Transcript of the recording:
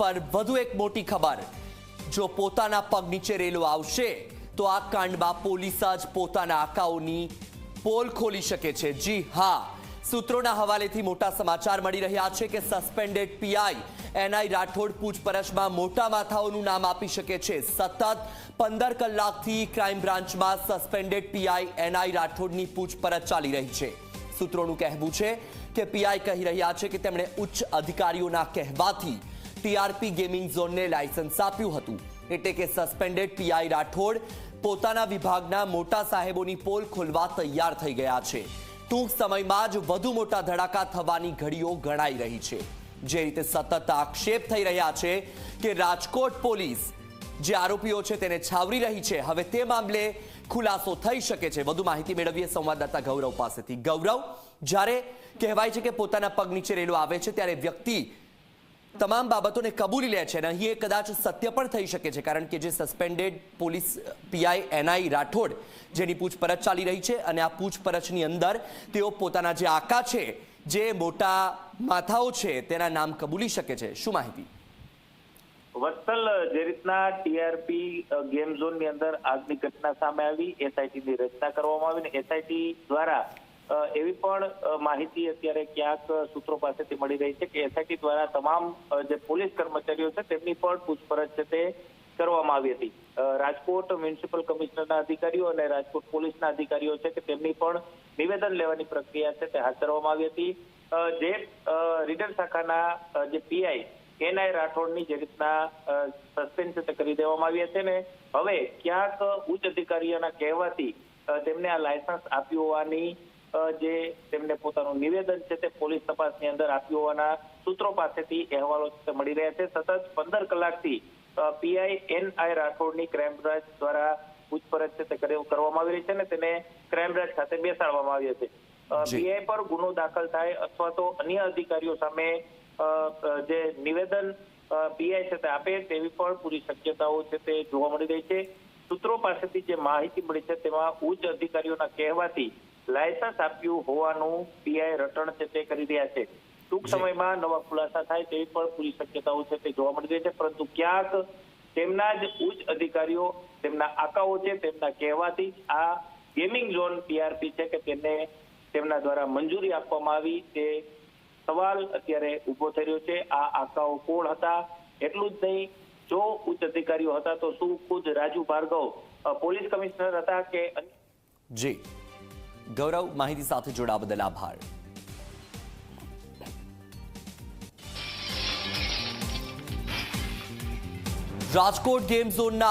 પર વધુ એક મોટી ખબર. જો પોતાના પગ નીચે રેલો આવશે, તો આ કાંડમાં પોલીસ જ પોતાના આકાઓની પોલ ખોલી શકે છે. જી હા, સૂત્રોના હવાલેથી મોટા સમાચાર મળી રહ્યા છે કે સસ્પેન્ડેડ પીઆઈ એનઆઈ રાઠોડ પૂછપરછમાં મોટા માથાઓનું નામ આપી શકે છે. સતત પંદર કલાકથી ક્રાઇમ બ્રાન્ચમાં સસ્પેન્ડેડ પીઆઈ એનઆઈ રાઠોડની પૂછપરછ ચાલી રહી છે. સૂત્રોનું કહેવું છે કે પીઆઈ કહી રહ્યા છે કે તેમણે ઉચ્ચ અધિકારીઓના કહેવાથી ટીઆરપી ગેમિંગ ઝોનને લાયસન્સ આપ્યું હતું. એટલે કે સસ્પેન્ડેડ પીઆઈ રાઠોડ પોતાના વિભાગના મોટા સાહેબોની પોલ ખોલવા તૈયાર થઈ ગયા છે. ટૂંક સમયમાં જ વધુ મોટા ધડાકા થવાની ઘડીઓ ગણાઈ રહી છે. જે રીતે સતત આક્ષેપ થઈ રહ્યા છે કે રાજકોટ પોલીસ જે આરોપીઓ છે તેને છાવરી રહી છે. હવે તે મામલે ખુલાસો થઈ શકે છે. વધુ માહિતી મેળવીએ સંવાદદાતા ગૌરવ પાસેથી. ગૌરવ, જ્યારે કહેવાય છે કે પોતાના પગ નીચે રેલો આવે છે, ત્યારે વ્યક્તિ તમામ બાબતોને કબૂલી લે છે અને અહીં એ કદાચ સત્ય પણ થઈ શકે છે, કારણ કે જે suspended police PI NI Rathod જેની પૂછપરછ ચાલી રહી છે અને આ પૂછપરછની અંદર તેઓ પોતાના જે આકા છે, જે મોટા માથાઓ છે, તેના નામ કબૂલી શકે છે. શું માહિતી? વત્સલ, જે રીતના ટીઆરપી ગેમ ઝોનની અંદર આગની ઘટના સામે આવી એસઆઈટીની રચના કરવામાં આવી ને એસઆઈટી દ્વારા એવી પણ માહિતી અત્યારે ક્યાંક સૂત્રો પાસેથી મળી રહી છે કે એસઆઈટી દ્વારા તમામ જે પોલીસ કર્મચારીઓ છે તેમની પણ પૂછપરછ છે તે કરવામાં આવી હતી. રાજકોટ મ્યુનિસિપલ કમિશનરના અધિકારીઓ અને રાજકોટ પોલીસના અધિકારીઓ છે કે તેમની પણ નિવેદન લેવાની પ્રક્રિયા છે તે હાથ ધરવામાં આવી હતી. જે રીડર શાખાના જે પીઆઈ એનઆઈ રાઠોડની જે રીતના સસ્પેન્ડ છે કરી દેવામાં આવી હતી ને હવે ક્યાંક ઉચ્ચ અધિકારીઓના કહેવાથી તેમને આ લાયસન્સ આપ્યું હોવાની જે તેમને પોતાનું નિવેદન છે તે પોલીસ તપાસની અંદર આપ્યું હોવાના સૂત્રો પાસેથી અહેવાલો મળી રહ્યા છે. સતત પંદર કલાકથી પીઆઈ એનઆઈ રાઠોડની ક્રાઇમ બ્રાન્ચ દ્વારા પૂછપરછ છે તે કરવામાં આવી રહી છે અને તેને ક્રાઇમ બ્રાન્ચ ખાતે બેસાડવામાં આવી છે. પીઆઈ પર ગુનો દાખલ થાય અથવા તો અન્ય અધિકારીઓ સામે જે નિવેદન પીઆઈ છે તે આપે તેવી પણ પૂરી શક્યતાઓ છે તે જોવા મળી રહી છે. સૂત્રો પાસેથી જે માહિતી મળી છે તેમાં ઉચ્ચ અધિકારીઓના કહેવાથી લાયસન્સ આપ્યું હોવાનું પીઆઈ રટણ છે તે કરી રહ્યા છે. ટૂંક સમયમાં નવા ખુલાસા થાય તેવી પણ પૂરી શક્યતાઓ છે તે જોવા મળી રહી છે પરંતુ ક્યાંક તેમના જ ઉચ્ચ અધિકારીઓ તેમના આકાઓ છે તેમના કહેવાથી આ ગેમિંગ ઝોન પીઆરપી છે કે તેને તેમના દ્વારા મંજૂરી આપવામાં આવી તે સવાલ અત્યારે ઊભો થઈ રહ્યો છે. આ આકાઓ કોણ હતા? એટલું જ નહીં જો ઉચ્ચ અધિકારીઓ હતા તો શું ખુદ રાજુ ભાર્ગવ પોલીસ કમિશનર હતા કે જી. ગૌરવ માહિતી સાથે જોડાવા બદલ આભાર. રાજકોટ ગેમ ઝોનના